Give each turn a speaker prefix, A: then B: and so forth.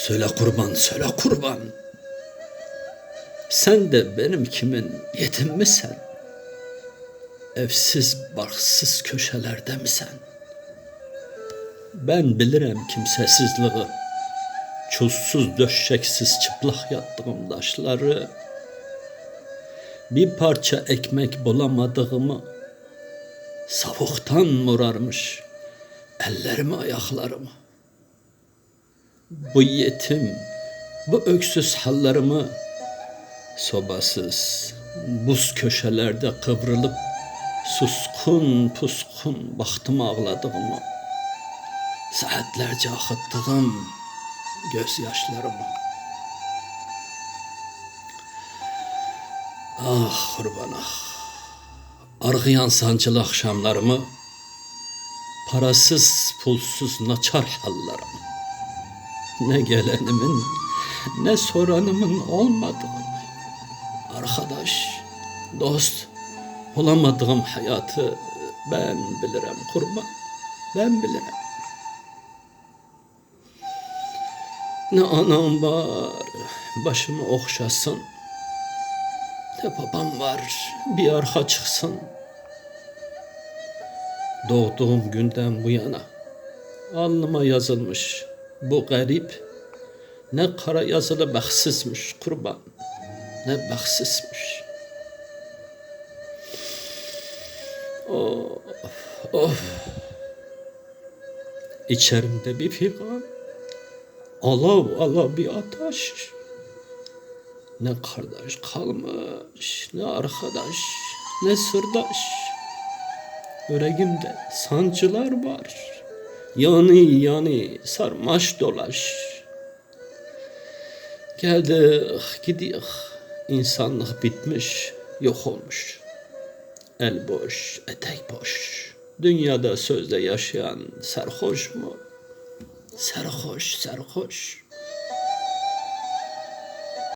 A: Söyle kurban, söyle kurban. Sen de benim kimin yetim mi sen? Evsiz, barksız köşelerde mi sen? Ben bilirim kimsesizliği. Çulsuz, döşeksiz, çıplak yattığım taşları. Bir parça ekmek bulamadığımı savuktan morarmış ellerimi ayaklarımı. Bu yetim, bu öksüz hallarımı sobasız, buz köşelerde kıvrılıp suskun puskun baktım ağladığımı. Saatlerce akıttığım gözyaşlarımı. Ah kurban ah. Argıyan sancılı akşamlarımı, parasız pulsuz naçar hallarımı. Ne gelenimin ne soranımın olmadığını, arkadaş, dost olamadığım hayatı ben bilirim kurban, ben bilirim. Ne anam var başımı okşasın, ne babam var bir arka çıksın. Doğduğum günden bu yana alnıma yazılmış bu garip ne kara yazılı bahtsızmış kurban ne bahtsızmış. Of of İçerimde bir figan alav alav bir ateş. Ne kardeş kalmış, ne arkadaş, ne sırdaş. Yüreğimde sancılar var. Yani yani sarmaş dolaş. Geldik gidiyor. İnsanlık bitmiş, yok olmuş. El boş, etek boş. Dünyada sözde yaşayan sarhoş mu? Sarhoş, sarhoş.